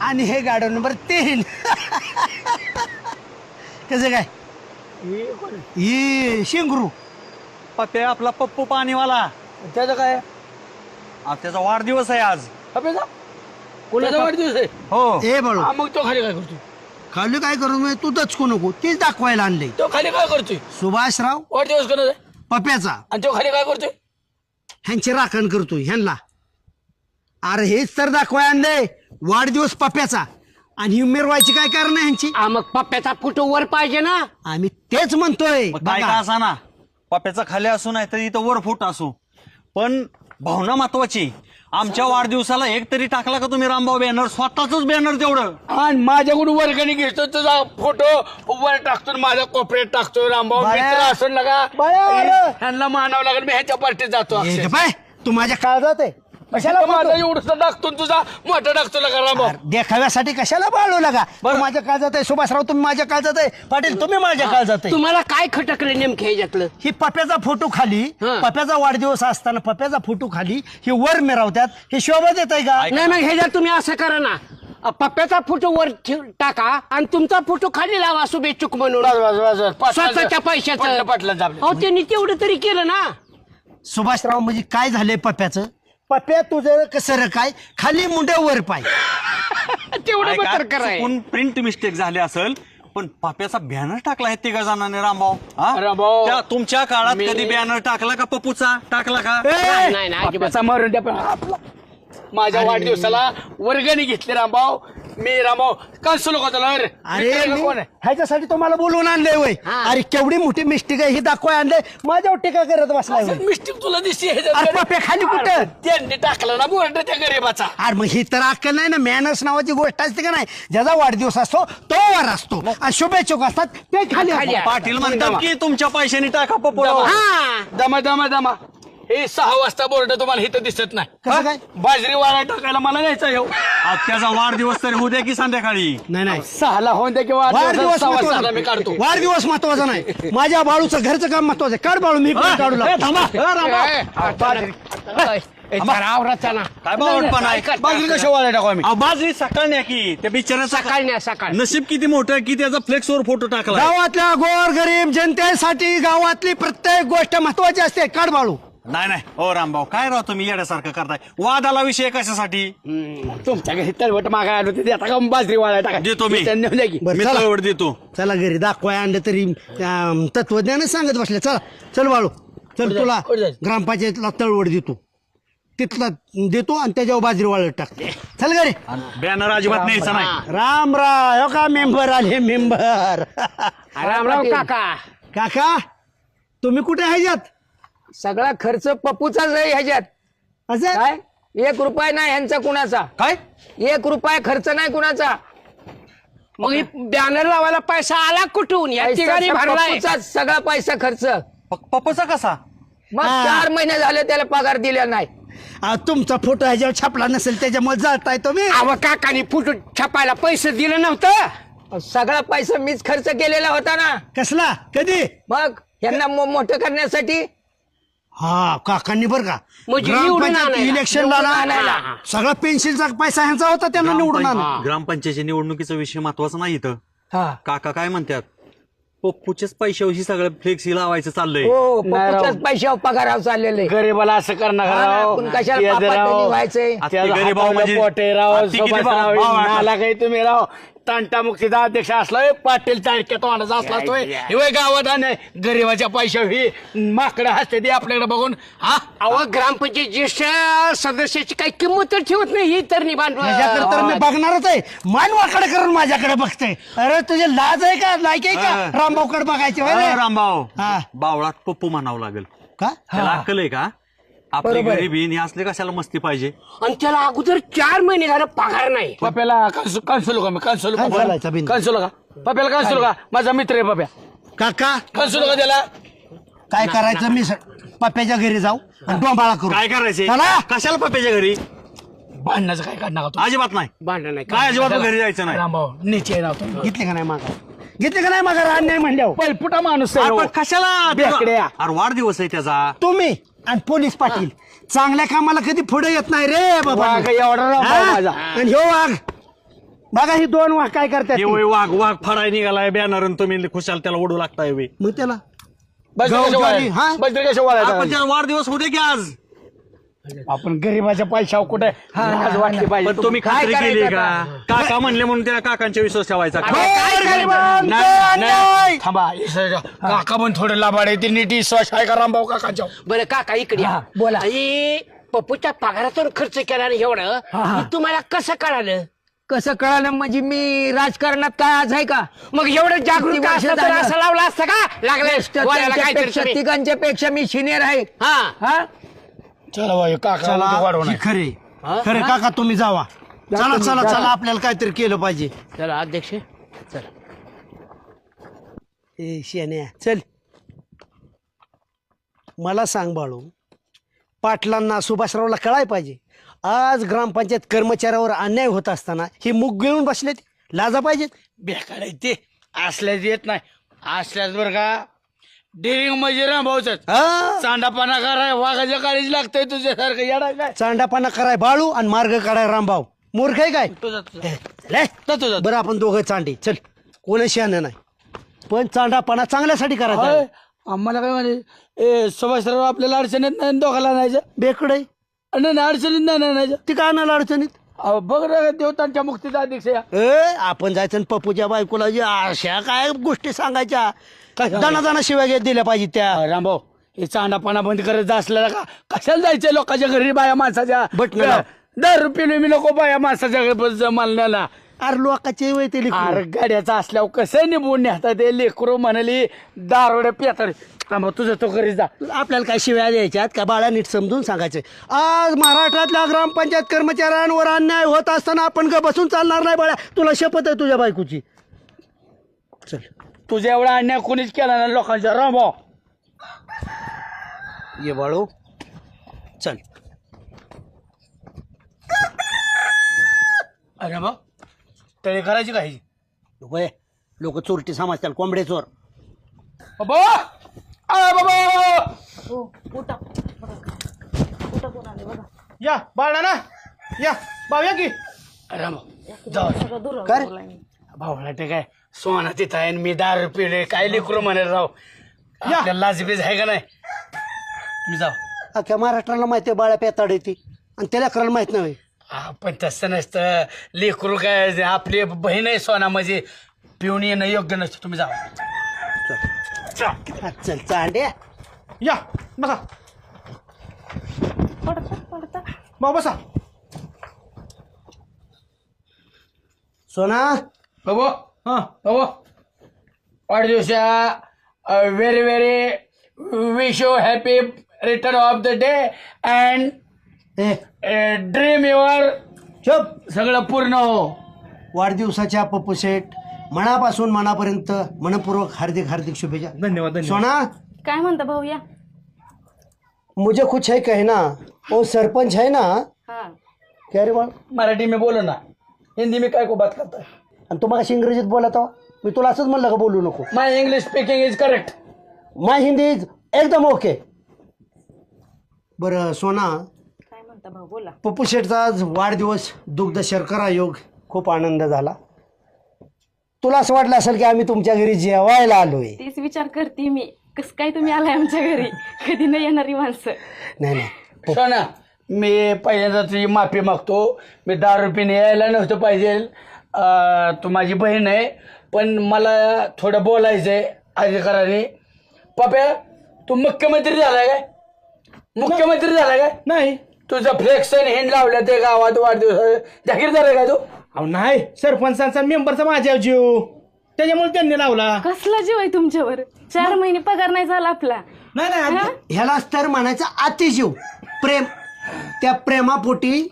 आणि हे गाडो नंबर तीन. कसं काय? ही शेंगरू. पप्पे आपला पप्पू पाणीवाला. त्याचं काय? आज त्याचा वाढदिवस आहे आज. कोणाचा वाढदिवस आहे? हो. ए बाळू. हा, मग तो खाली काय करतोय? खाली काय करू मी? तू दचकू नको. तेच दाखवायला आणले. तो खाली काय करतोय? सुभाषराव. वाढदिवस आहे? पप्याचा आणि तो खाली काय करतोय? ह्यांची राखण करतोय ह्यांना. अरे हेच तर दाखवाय आणले वाढदिवस पप्याचा आणि ही मिरवायची काय कारण आहे ह्यांची? मग पप्प्याचा फोटो वर पाहिजे ना? आम्ही तेच म्हणतोय. मग काय बघा. का असा ना? पप्प्याचा खाली असू नाही तर इथं वर फूट असू. पण भावना महत्वाची. आमच्या वाढदिवसाला एक तरी टाकला का तुम्ही रामभाऊ बॅनर? स्वतःच बॅनर तेवढं. आणि माझ्याकडून वर्गणी घेतो तुझा फोटो वर टाकतो आणि माझ्या कोपऱ्यात टाकतो रामभाऊ. बाळा. मित्र असं लगा बाळा, अरे. ह्यांना मानावं लागेल मी ह्याच्या पार्टीत जातो. तू माझ्या काळजात आहे. कशाला माझा बोलतो? एवढं तुझा मोठा अरे, देखाव्यासाठी कशाला बाळू लागा? तू माझ्या काळजात आहे सुभाषराव तुम्ही माझ्या काळजात आहे. पाटील तुम्ही माझ्या काळजात आहे. तुम्हाला काय खटकलं नेमकं ह्याच्यातलं? ही पप्याचा फोटो खाली हं. पप्याचा वाढदिवस असताना पप्याचा फोटो खाली हे वर मिरवतात हे शोभा देत आहे का नाही मग ह्याच्यात तुम्ही असं करा ना. अ, पप्प्याचा फोटो वर ठेव- टाका आणि तुमचा फोटो खाली लावा शुभेच्छुक म्हणून. स्वतःच्या पाटलं- पैशाचं आपलं. अहो त्यांनी तेवढं तरी केलं ना. सुभाषराव म्हणजे काय झालंय पप्याचं? पप्या तुझं कसं काय खाली मुंड्या वर पाय. तेवढं मात्र प्रिंट मिस्टेक झाली असेल पण पाप्याचा बॅनर टाकला आहे तिघा जणांनी रामभाऊ. हा? रामभाऊ. त्या तुमच्या काळात मी- कधी बॅनर टाकला का पप्पूचा? टाकला का? नाही नाही नाही अजिबात. बाप्पाचा मरण द्या पण आपला. माझ्या वाढदिवसाला वर्गणी घेतली रामभाऊ. मी रामभाऊ कन्सुल होता अरे मित्र मी कोण आहे? ह्याच्यासाठी तुम्हाला बोलवून आणलंय वय हा. अरे केवढी मोठी मिस्टेक आहे ही दाखवाय आणलंय. माझ्यावर टीका करत बसलाय वय. मिस्टेक तुला दिसते अरे खाली कुठं? त्यांनी टाकलं ना बोर्ड त्या गरीबाचा. अरे मग ही तर अक्कल नाही ना मॅनर्स नावाची गोष्ट असते का नाही? ज्याचा वाढदिवस असतो तो वर असतो. आणि शुभेच्छुक असतात ते खाली खाली असतात. पाटील म्हणतात की तुमच्या पैशाने टाका पप्पू हा. दमा दमा दमा. हे सहा वाजता बोर्ड तुम्हाला इथं दिसत नाही. कसं काय? बाजरी वाळा टाकायला मला न्यायचा येऊ आज त्याचा वाढदिवस तरी उद्या की संध्याकाळी? नाही नाही. सहाला होऊन द्या किंवा वाढदिवस सहा वाजता मी महत्त्वाचा काढतो. वाढदिवस महत्त्वाचा नाही. माझ्या बाळूचं घरचं काम महत्वाचं आहे. काढ बाळू मी पण काढू ए, लागतो. थांबा. ए, रामभाऊ. आवराचा ना काय बावटपण आहे? बाजरी कशा टाकू आम्ही? अहो, बाजरी सकाळ न्या की. त्या बिचाऱ्याचा सकाळ नाही सकाळ. नशीब किती मोठं आहे की त्याचा फ्लेक्सवर फोटो टाकला गावातल्या गोर गरीब जनतेसाठी गावातली प्रत्येक गोष्ट महत्वाची असते. काढ बाळू. नाही नाही. हो रामभाऊ काय राव तुम्ही येण्यासारखं करताय? वादाला विषय कशासाठी? तुमच्या घरी तळवट मागाय आलो ते आता का बाजरी वाळा टाका देतो मी. त्यांनी नेऊन द्या की. बरं मी चला. तळवट देतो. चला घरी दाखवाय आणलं तरी अं, तत्वज्ञानच सांगत बसले चला चल बाळू. चल तुला कुठं जायचं? ग्रामपंचायतला तळवड देतो. तिथला देतो आणि त्याच्यावर बाजरी वाळत टाकते. चल घरी. बॅनर अजिबात न्यायचा नाही. राम. राम हो का मेंबर आले मेंबर? राम राम काका. काका तुम्ही कुठे ह्याच्यात सगळा खर्च पप्पूचाच आहे ह्याच्यात. असं? काय? एक रुपया नाही ह्यांचा कुणाचा. काय? एक रुपया खर्च नाही कुणाचा. मग बॅनर लावायला पैसा आला कुठून? या ठिकाणी भरलाय. पप्पूचाच सगळा पैसा खर्च. पप्पूचा कसा? मग हा. चार महिने झाले त्याला पगार दिला नाही. अहो, तुमचा फोटो ह्याच्यावर छापला नसेल त्याच्यामुळे जाताय तुम्ही. अव काकानी फोटो छापायला पैसे दिलं नव्हतं. सगळा पैसा मीच खर्च केलेला होता ना. कसला? कधी? मग यांना मो- मोठं करण्यासाठी हा काकांनी बर का. म्हणजे निवडून ग्रामपंचायत आणायला. इलेक्शन निवडून झाला आणायला. सगळा पेन्सिलचा पैसा ह्यांचा होता त्यांना निवडून आणला ग्रामपंचायतीच्या निवडणुकीचा विषय महत्त्वाचा नाही इथं. हा. काका काय म्हणतात पप्पूच्याच पैशावशी सगळं फ्लेक्स लावायचं चाललंय. हो पप्पूच्याच पैशावर पगारावर चाललेले गरीबाला असं करणार हा ना, राव. कशाला ते पापात राव. त्यांनी व्हायचंय आता त्याला ते गरीब भाऊ हाताला म्हणजे- पोटे राव. किती? नाला काही तुम्ही राव. तांटा मुक्तीचा अध्यक्ष असलाय पाटील तारख्या तोंडाचा असला तोय हिवय गावात आणि गरीबाच्या पैशावर ही माकडं हसते ती आपल्याकडे बघून. हा? अव ग्रामपंचायत ज्येष्ठ सदस्याची काही किंमत तर ठेवत नाही ही तर माझ्याकडे तर मी बघणारच आहे. मान वाकडे करून माझ्याकडे बघते अरे तुझे लाज आहे का? लायक आहे. का? रामभाऊकडे बघायचे होय रे? रामभाऊ हा. बावळात पप्पू म्हणावं लागेल. का? त्याला अक्कल आहे का? आपली बरोबर आहे. गरिबी आणि असले कशाला मस्ती पाहिजे? आणि त्याला अगोदर चार महिने झालं पगार नाही. पप्याला कन्सुलो का मी? कन्सुलो काय चालायचा बिन? कन्सुलो का? पप्याला कन्सुलो का? माझा मित्र आहे पप्या. काका? कन्सुलो का त्याला? काय करायचं? मी स- पप्प्याच्या घरी जाऊ आणि डोंबाळा करू. काय करायचे. कशाला पप्प्याच्या घरी? भांडणाचं काय काढणार का अजिबात नाही. भांडण नाही काय अजिबात घरी जायचं नाही. रामभाऊ नीचे राहतो घेतले का नाही मागा? घेतले का नाही मागा? अन्याय म्हणल्यावर. पलपुटा माणूस आहे राव. पण कशाला बेकड्या. अरे वाढदिवस आहे त्याचा. तुम्ही? आणि पोलीस पाटील. चांगल्या कामाला कधी पुढे येत नाही रे बाबा. वाघ एवढा राव भाऊ माझा. आणि ह्यो वाघ. बघा ही दोन वाघ काय करतात हे ते. वाघ वाघ फडाय निघालाय बॅनर तुम्ही खुशाल त्याला ओढू लागताय वे मग त्याला. वळायचं? हा? आपण त्याला वाढदिवस होते की आज. आपण गरीबाच्या पैशावर कुठे लाज वाटली पाहिजे पण तुम्ही खात्री काय केली का? काका म्हणले म्हणून त्या काकांच्या विश्वास ठेवायचा का? काय गरिबांचा नाही, नाही. अन्याय! थांबा इसं- काका पण थोडे लाभाड आहे ते नीट विश्वास आहे का रामभाऊ काकाच्या बरं काका इकडे या. बोला. आणि पप्पूच्या पगारातून खर्च केला ना एवढं हे तुम्हाला कसं कळालं कसं कळालं म्हणजे मी राजकारणात काय आज आहे का मग एवढं किती जागृत वर्ष असलं तर झालं? असं लावलं असतं का लागलं काहीतरी. तिघांच्या पेक्षा मी सिनियर आहे हा हा चला भाई काका चला वाढवून ही खरे. खरे काका तुम्ही जावा. चला चला चला आपल्याला काहीतरी केलं पाहिजे. चला अध्यक्ष. चला. ए शेण्या चल. मला सांग बाळू पाटलांना सुभाषरावला कळाय पाहिजे. आज ग्रामपंचायत कर्मचाऱ्यावर अन्याय होत असताना हे मुग गिळून बसलेत. लाजा पाहिजेत. बेकार आहे ते. असल्याच येत नाही. असल्याच बरं का डेरिंग म्हणजे रामभाऊच हा? चांडापाना कराय वाघाच्या काळीच लागतंय तुझ्यासारखं. येडा काय? चांडापाना कराय बाळू आणि मार्ग काढाय रामभाऊ. मूर्ख आहे काय? तुझा तुझा. ले. बरं आपण दोघं चांडे. चल कोण शहाणं नाही. पण चांडापाना चांगल्यासाठी करायचा होय. आम्हाला काय म्हणे? ए सुभाषराव आपल्याला अडचणीत नाही दोघाला नाही बेकडे नाही नाही, अडचणीत नाही नाही, नाही. ती काय आणायला अडचणीत? बघ रे देवतांच्या मुक्तीचा या. ए आपण जायचं आणि पप्पूच्या बायकोला जे अशा काय गोष्टी सांगायच्या? दाना दाना शिवाय दिल्या पाहिजे त्या. रामभाऊ हे चांडापाना बंद करायचं असलेला का? कशाला जायचं लोकांच्या घरी बाया माणसाच्या? बटणं लाव. दर रुपये मी नको बाया माणसाच्या घरी जमालण्याला. अरे लोकाचे वय ते लेकरं. अरे गाड्याचा असल्यावर कसं निभून नेहता ते लेकरू म्हणाली? दारोड्या पियातडे थांबा तुझं तो घरी जा. आपल्याला काय शिव्या द्यायच्यात? का बाळा नीट समजून सांगायचं आज महाराष्ट्रातल्या ग्रामपंचायत कर्मचाऱ्यांवर अन्याय होत असताना आपण ग बसून चालणार नाही बाळा. तुला शपथ आहे तुझ्या बायकोची. चल. तुझ्या एवढा अन्याय कोणीच केला ना लोकांच्या. रामभाऊ ये बाळू. चल. अरे मग तळी करायची काही लोक चोरटी समजतात कोंबडे चोर बाबा आ बाबा या बाळा ना. या भाऊया की. रामभाऊ जाऊ. कर. भावला ते काय? सोना तिथं आहे आणि मी दारू पिले काय लेकरू म्हणे राव? आपल्याला लाजबीज आहे का नाही? मी जाऊ. अख्ख्या महाराष्ट्राला माहिती आहे बाळा पेताड येते आणि त्याला करायला माहीत नाही. हा, पण तसं नसतं. लेकरू काय जे आपली बहीण आहे सोना म्हणजे पिऊन येणं योग्य नसतं. तुम्ही जावा हा, चल चांडे या बसा. भाऊ बसा. सोना? बाबा हा बाबा. वाढदिवसा very very wish you happy return of the day and dream your चुप. सगळं पूर्ण हो. वाढदिवसाच्या पप्पू शेठ. मनापासून मनापर्यंत मनपूर्वक हार्दिक हार्दिक शुभेच्छा. धन्यवाद धन्यवाद. सोना? काय म्हणता भाऊ या? मुझे कुछ है कहना वो सरपंच है ना? हा. क्या रे बाळ? मराठी में बोलो ना. हिंदी में काय को बात करता है? आणि तू मला इंग्रजीत बोलत आहो मी तुला असंच म्हणलं का बोलू नको? My English speaking is correct my Hindi is एकदम ओके बरं सोना. काय म्हणता भाऊ? बोला. पप्पू शेठचा आज वाढदिवस दुग्ध शर्करा योग खूप आनंद झाला. तुला असं वाटलं असेल की आम्ही तुमच्या घरी जेवायला आलोय? तेच विचार करते मी. कस काय तुम्ही आलाय आमच्या घरी? कधी नाही येणारी माणसं. नाही नाही. सोना मी पहिल्यांदा तुझी माफी मागतो. मी दारू पिणे यायला नव्हतं पाहिजे. अं, तू माझी बहीण आहे. पण मला थोडं बोलायचं आहे अधिकाराने. पप्या तू मुख्यमंत्री झालाय काय? मुख्यमंत्री झालाय काय? नाही. तुझं फ्लेक्स आणि हेंड लावलं ते गावात वाढदिवस. जाहीरदार आहे का तू? अहो नाही. सरपंचांचा मेंबरचा माझ्या जीव. त्याच्यामुळे त्यांनी लावला. कसला जीव आहे तुमच्यावर? चार महिने पगार नाही झाला आपला. नाही नाही. ह्यालाच तर म्हणायचं अतिजीव. प्रेम. त्या प्रेमापोटी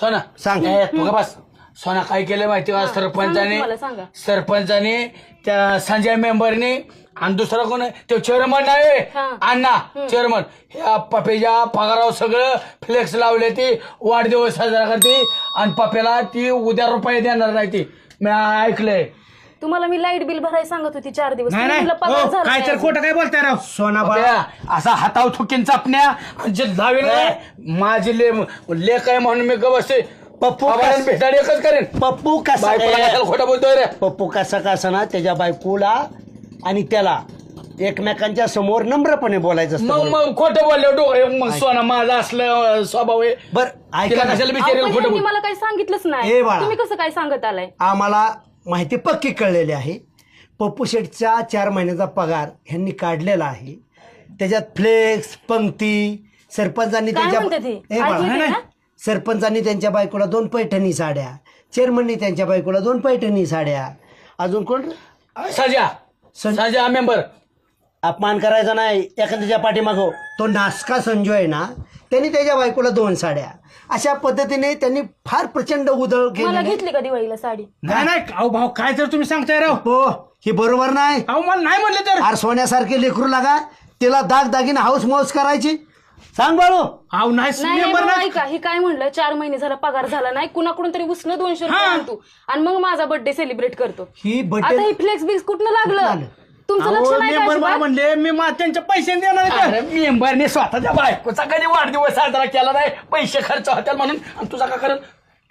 सोना सांग. ए, तू का बस. सोना काय केलं माहिती का? सरपंचाने सांगा. सरपंचाने त्या संजय मेंबरने आणि दुसरा कोण आहे? तो चेअरमन आहे हा. अण्णा चेअरमन ह्या पपेच्या पगारावर सगळं फ्लेक्स लावले ती वाढदिवस साजरा करते आणि पपेला ती उद्या रुपये देणार नाही ती. मी ऐकलंय. तुम्हाला मी लाइट बिल भरायला सांगत होती चार दिवस. नाही तुम्ही नाही. म्हणलं पगार हो, झाला काय तर. खोटं काय बोलताय राव? सोना बाळा. पप्या, असा हाताव थुकीन चापण्या आणि जे लावेल माझी ले लेख आहे म्हणून मी ग बसते पप्पू आम्हाला कस- एकच करेन. पप्पू कसा बायकोला कशाला खोटं बोलतोय रे? पप्पू कसा कसा ना त्याच्या बायकोला आणि त्याला एकमेकांच्या समोर नम्रपणे बोलायचं असतं मग खोटं बोलले डोळे मग सोना माझा असलं स्वभाव आहे. बर तिला ऐका ना. कशाला अहो, बिचारेल पण खोटं ह्यांनी बोल मला काही सांगितलंच नाही. बाळा. तुम्ही कसं काय सांगत आलाय? आम्हाला माहिती पक्की कळलेली आहे. पप्पू शेठचा चार महिन्याचा पगार ह्यांनी काढलेला आहे. त्याच्यात फ्लेक्स पंक्ती सरपंचांनी काय त्यांच्या म्हणते ती? ना? सरपंचांनी त्यांच्या बायकोला दोन पैठणी साड्या चेअरमननी त्यांच्या बायकोला दोन पैठणी साड्या. अजून कोण? साजा सं- साजा मेंबर अपमान करायचा नाही एखाद्याच्या पाठीमागो. तो नासका संजू आहे ना त्यांनी त्याच्या बायकोला दोन साड्या. अशा पद्धतीने त्यांनी फार प्रचंड उदळ मला केली घेतली का दिवाळीला साडी? नाही. नाही अहो भाऊ काय तर तुम्ही सांगताय राव? हो ही बरोबर नाही. अहो मला नाही म्हणले तर. आर सोन्यासारखे लेकरू लागा तिला दाग दागिने हाऊस मौस करायची. सांग बाळू. अहो नाही नाही नाही ऐका हे काय म्हणलं? चार महिने झाला पगार झाला नाही कुणाकडून तरी उसनं दोनशे रुपये आणतो. आणि मग माझा बर्थडे सेलिब्रेट करतो. ही आता हे फ्लेक्स बिक्स कुठनं लागलं? तुमचं लक्ष अहो नाही का मेंबर मला अजिबात? म्हणले मी मा त्यांच्या पैसे देणार आहे अरे मेंबरने स्वतःच्या बायकोचा कधी वाढदिवस साजरा केला नाही? पैसे खर्च होत्याल म्हणून. आणि तुझा का करत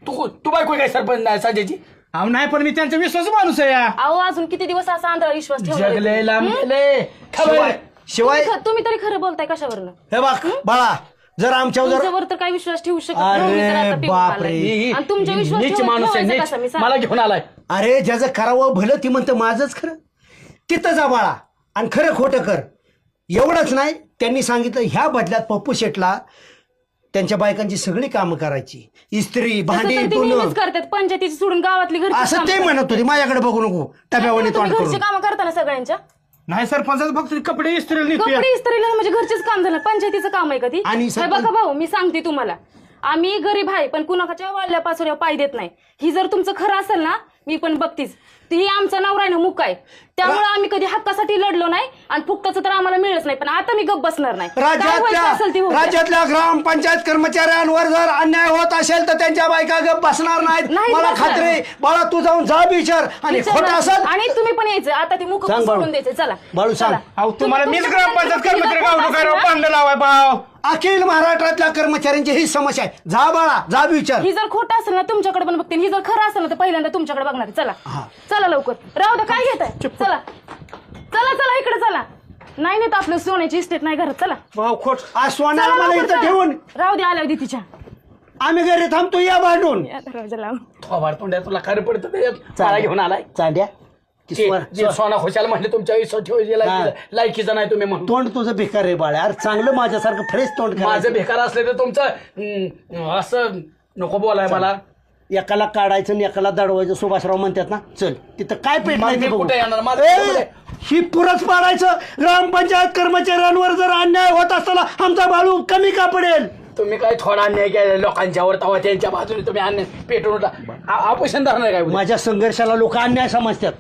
तू तू बायको काय सरपंच? नाही साजेची? अहो नाही पण मी त्यांचा विश्वास माणूस आहे या. अहो अजून किती दिवस असा आंधळा विश्वास ठेवला जगले लांबले. शिवाय शिवाय तुम्ही ख- तुम्ही तरी खरं बोलताय कशावरनं? हे बघ बाळा जर आमच्यावर जर तुमच्यावर तर काही विश्वास ठेवू शकत नाही मी तर आता अरे पिऊन बापरे. आलाय. आणि तुमच्या विश्वास नीच ठेवून माणूस आहे ठेवायचं नीच. कसं मी सांग मला घेऊन आलाय. अरे ज्याचं करावं भलं ती म्हणतं माझंच खरं. तिथं जा बाळा आणि खरं खोटं कर. एवढंच नाही त्यांनी सांगितलं ह्या बदल्यात पप्पू शेटला त्यांच्या बायकांची सगळी कामं करायची. इस्त्री तसं भांडी तर ते धुणं. नेहमीच करतात पंचायतीची सोडून गावातली घरची असं ते म्हणत होते माझ्याकडे बघू नको टप्यावानी तोंड घरची करून. कामं करताना सगळ्यांच्या? नाही सरपंचाचं फक्त कपडे इस्त्री कपडे इस्त्रीला म्हणजे घरचेच काम झालं. पंचायतीचं काम आहे कधी आणि हे सरपंच- बघा भाऊ मी सांगते तुम्हाला. आम्ही गरीब आहे पण कुणाच्या वाढल्या पाचोऱ्या पाय देत नाही. ही जर तुमचं खरं असेल ना मी पण बघतीच ती आमचा नवरा आहे ना मुक आहे त्यामुळे आम्ही कधी हक्कासाठी लढलो नाही आणि फुक्काचं तर आम्हाला मिळच नाही पण आता मी गप बसणार नाही काय व्हायचं असेल ते राज्यातल्या द्या. राज्यातल्या ग्रामपंचायत कर्मचाऱ्यांवर जर अन्याय होत असेल तर त्यांच्या बायका गप बसणार नाहीत नाहीत मला बसणार. खात्री आहे. बाळा तू जाऊन जा विचार आणि विचार खोटं ना. आणि तुम्ही पण यायचं आता ती मुख सांग बाळू. सोडून द्यायचं चला बाळू सांग. चला. अहो तुम्हाला तुम्ही- मीच ग्रामपंचायत कर्मचारी गावलो काय राव, लावाय भाव अखिल महाराष्ट्रातल्या कर्मचाऱ्यांची ही समस्या आहे. जा बाळा जा विचार. ही जर खोटं असेल ना तुमच्याकडे पण बघते. ही जर खरं असेल ना तर पहिल्यांदा तुमच्याकडे बघणार आहे. चला. चला लवकर. राहू द्या काय घेत आहे चला. चला चला इकडे चला. नाही नाही तर आपलं सोन्याची इस्टेट नाही घरात. चला. भाऊ खोट. आज सोन्याला चला मला लवकर, इथं चला. ठेवून. राहू द्या आल्या तिच्या. आम्ही घरी थांबतो या भांडून. या दरवाजा लावून थोबाड तोंड्या तुला खरं पडतं ते. घेऊन आलाय. चांड्या ते- स्वर- सोना खुशाल म्हणले तुमच्या विश्वास ठेवायचे लायकी- लायकीचा नाही तुम्ही म्हणून. तोंड तुझं बेकार आहे बाळा. अरे चांगलं माझ्यासारखं फ्रेश तोंड माझं. बेकार असलं तर तुमचं हम्म, असं नको बोलाय मला. एकाला काढायचं आणि एकाला दडवायचं. सुभाषराव म्हणतात ना चल. तिथं काय पेट मग नाही मी ते बघू. कुठे येणार? माझं ए, कुठे? ही पुरच पाडायचं. ग्रामपंचायत कर्मचाऱ्यांवर जर अन्याय होत असताना आमचा बाळू कमी का पडेल? तुम्ही काय थोडा अन्याय केला? लोकांच्यावर तेव्हा त्यांच्या बाजूने तुम्ही अन्याय पेटून उठला. आ- धरणार काय? उद्या? माझ्या संघर्षाला लोक अन्याय समजतात.